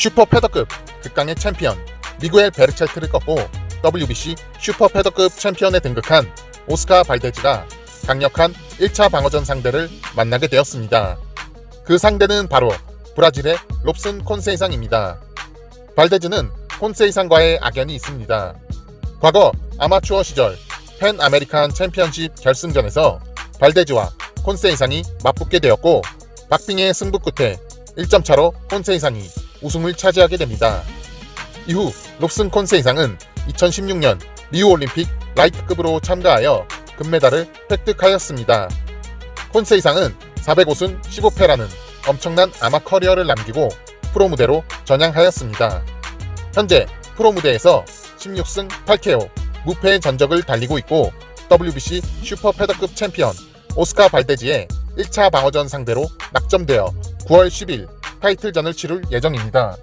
슈퍼 패더급 극강의 챔피언 미구엘 베르첼트를 꺾고 WBC 슈퍼 패더급 챔피언에 등극한 오스카 발데즈가 강력한 1차 방어전 상대를 만나게 되었습니다. 그 상대는 바로 브라질의 롭슨 콘세이상입니다. 발데즈는 콘세이상과의 악연이 있습니다. 과거 아마추어 시절 팬 아메리칸 챔피언십 결승전에서 발데즈와 콘세이상이 맞붙게 되었고 박빙의 승부 끝에 1점 차로 콘세이상이 우승을 차지하게 됩니다. 이후 롭슨 콘세이상은 2016년 리우올림픽 라이트급으로 참가하여 금메달을 획득하였습니다. 콘세이상은 405승 15패라는 엄청난 아마 커리어를 남기고 프로 무대로 전향하였습니다. 현재 프로 무대에서 16승 8KO 무패의 전적을 달리고 있고 WBC 슈퍼 패더급 챔피언 오스카 발데지의 1차 방어전 상대로 낙점되어 9월 10일 타이틀전을 치룰 예정입니다.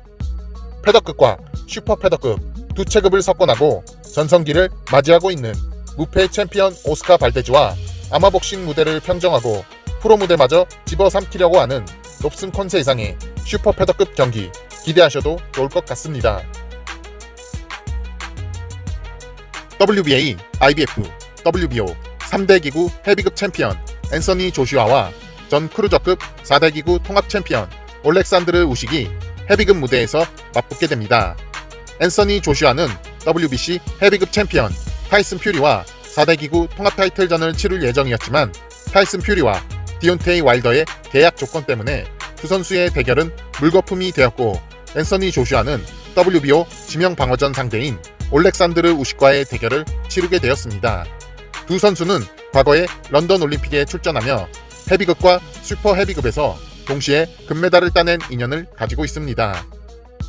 패더급과 슈퍼 패더급 두 체급을 섞어나고 전성기를 맞이하고 있는 무패 챔피언 오스카 발데즈와 아마복싱 무대를 평정하고 프로 무대마저 집어삼키려고 하는 롭슨 컨세 이상의 슈퍼 패더급 경기 기대하셔도 좋을 것 같습니다. WBA, IBF, WBO 3대 기구 헤비급 챔피언 앤서니 조슈아와 전 크루저급 4대 기구 통합 챔피언 올렉산드르 우식이 헤비급 무대에서 맞붙게 됩니다. 앤서니 조슈아는 WBC 헤비급 챔피언 타이슨 퓨리와 4대 기구 통합 타이틀전을 치룰 예정이었지만 타이슨 퓨리와 디온테이 와일더의 계약 조건 때문에 두 선수의 대결은 물거품이 되었고 앤서니 조슈아는 WBO 지명 방어전 상대인 올렉산드르 우식과의 대결을 치르게 되었습니다. 두 선수는 과거에 런던 올림픽에 출전하며 헤비급과 슈퍼 헤비급에서 동시에 금메달을 따낸 인연을 가지고 있습니다.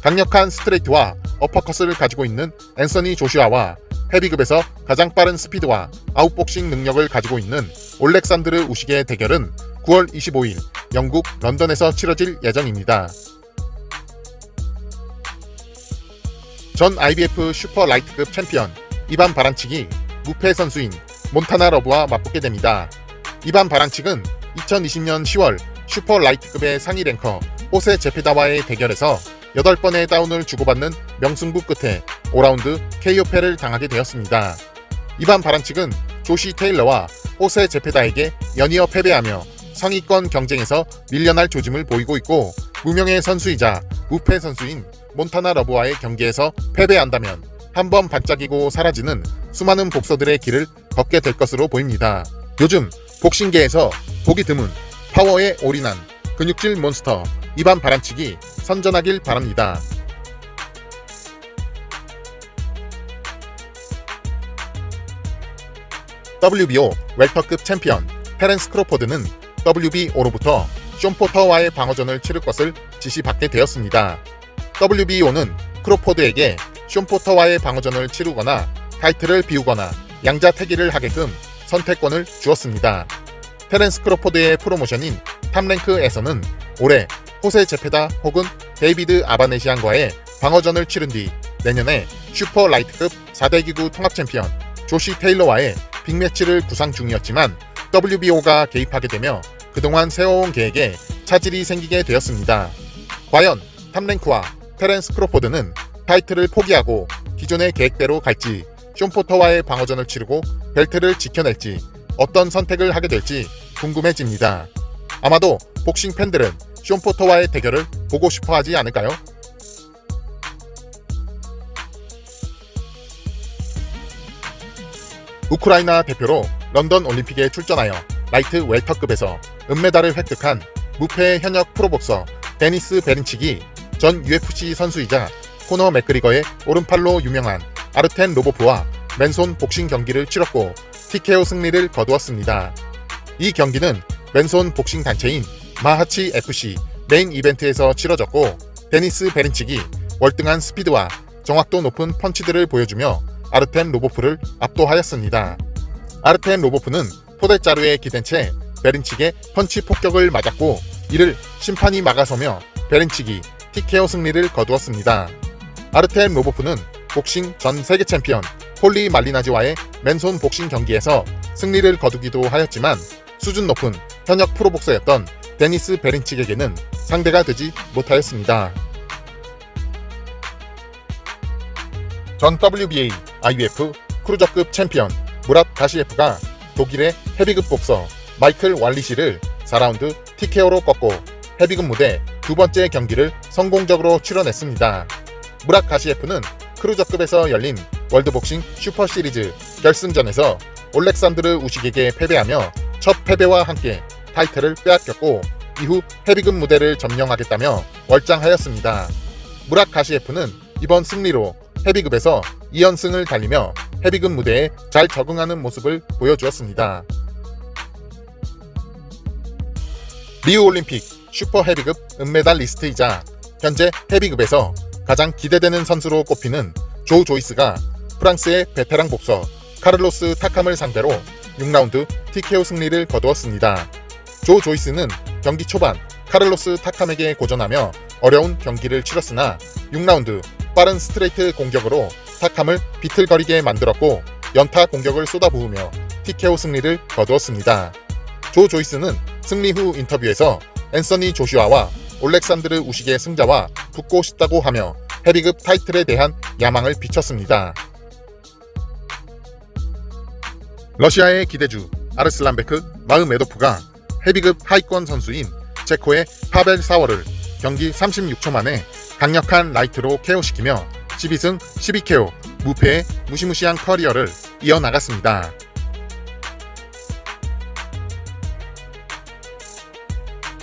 강력한 스트레이트와 어퍼컷을 가지고 있는 앤서니 조슈아와 헤비급에서 가장 빠른 스피드와 아웃복싱 능력을 가지고 있는 올렉산드르 우식의 대결은 9월 25일 영국 런던에서 치러질 예정입니다. 전 IBF 슈퍼 라이트급 챔피언 이반 바란칙이 무패 선수인 몬타나 러브와 맞붙게 됩니다. 이반 바란칙은 2020년 10월 슈퍼 라이트급의 상위 랭커 호세 제페다와의 대결에서 8번의 다운을 주고받는 명승부 끝에 5라운드 KO패를 당하게 되었습니다. 이반 바란칙은 조시 테일러와 호세 제페다에게 연이어 패배하며 상위권 경쟁에서 밀려날 조짐을 보이고 있고 무명의 선수이자 무패 선수인 몬타나 러브와의 경기에서 패배한다면 한 번 반짝이고 사라지는 수많은 복서들의 길을 걷게 될 것으로 보입니다. 요즘 복싱계에서 보기 드문 파워에 올인한 근육질 몬스터 이반 바람치기 선전하길 바랍니다. WBO 웰터급 챔피언 테렌스 크로포드는 WBO로부터 쇼 포터와의 방어전을 치를 것을 지시받게 되었습니다. WBO는 크로포드에게 쇼 포터와의 방어전을 치르거나 타이틀을 비우거나 양자 태기를 하게끔 선택권을 주었습니다. 테렌스 크로포드의 프로모션인 탑랭크에서는 올해 호세 제페다 혹은 데이비드 아바네시안과의 방어전을 치른 뒤 내년에 슈퍼 라이트급 4대 기구 통합 챔피언 조시 테일러와의 빅매치를 구상 중이었지만 WBO가 개입하게 되며 그동안 세워온 계획에 차질이 생기게 되었습니다. 과연 탑랭크와 테렌스 크로포드는 타이틀을 포기하고 기존의 계획대로 갈지 쇼포터와의 방어전을 치르고 벨트를 지켜낼지 어떤 선택을 하게 될지 궁금해집니다. 아마도 복싱 팬들은 쇼포터와의 대결을 보고 싶어 하지 않을까요? 우크라이나 대표로 런던 올림픽에 출전하여 라이트 웰터급에서 은메달을 획득한 무패 현역 프로복서 데니스 베린치기 전 UFC 선수이자 코너 맥그리거의 오른팔로 유명한 아르텐 로보프와 맨손 복싱 경기를 치렀고 TKO 승리를 거두었습니다. 이 경기는 맨손 복싱 단체인 마하치 FC 메인 이벤트에서 치러졌고 데니스 베린치기 월등한 스피드와 정확도 높은 펀치들을 보여주며 아르텐 로보프를 압도하였습니다. 아르텐 로보프는 포대자루에 기댄 채 베린치기의 펀치 폭격을 맞았고 이를 심판이 막아서며 베린치기 TKO 승리를 거두었습니다. 아르텐 로보프는 복싱 전 세계 챔피언 폴리 말리나지와의 맨손 복싱 경기에서 승리를 거두기도 하였지만 수준 높은 현역 프로복서였던 데니스 베린칙에게는 상대가 되지 못하였습니다. 전 WBA, IBF, 크루저급 챔피언 무랏 가시예프가 독일의 헤비급 복서 마이클 왈리시를 4라운드 TKO로 꺾고 헤비급 무대 두 번째 경기를 성공적으로 치러냈습니다. 무랏 가시예프는 크루저급에서 열린 월드복싱 슈퍼시리즈 결승전에서 올렉산드르 우식에게 패배하며 첫 패배와 함께 타이틀을 빼앗겼고 이후 헤비급 무대를 점령하겠다며 월장하였습니다. 무락 가시예프는 이번 승리로 헤비급에서 2연승을 달리며 헤비급 무대에 잘 적응하는 모습을 보여주었습니다. 리우올림픽 슈퍼 헤비급 은메달 리스트이자 현재 헤비급에서 가장 기대되는 선수로 꼽히는 조 조이스가 프랑스의 베테랑 복서 카를로스 타캄을 상대로 6라운드 TKO 승리를 거두었습니다. 조 조이스는 경기 초반 카를로스 타캄에게 고전하며 어려운 경기를 치렀으나 6라운드 빠른 스트레이트 공격으로 타캄을 비틀거리게 만들었고 연타 공격을 쏟아부으며 TKO 승리를 거두었습니다. 조 조이스는 승리 후 인터뷰에서 앤서니 조슈아와 올렉산드르 우식의 승자와 붙고 싶다고 하며 헤비급 타이틀에 대한 야망을 비쳤습니다. 러시아의 기대주 아르슬란베크 마흐메도프가 헤비급 하위권 선수인 체코의 파벨 사워를 경기 36초 만에 강력한 라이트로 KO시키며 12승 12KO 무패의 무시무시한 커리어를 이어나갔습니다.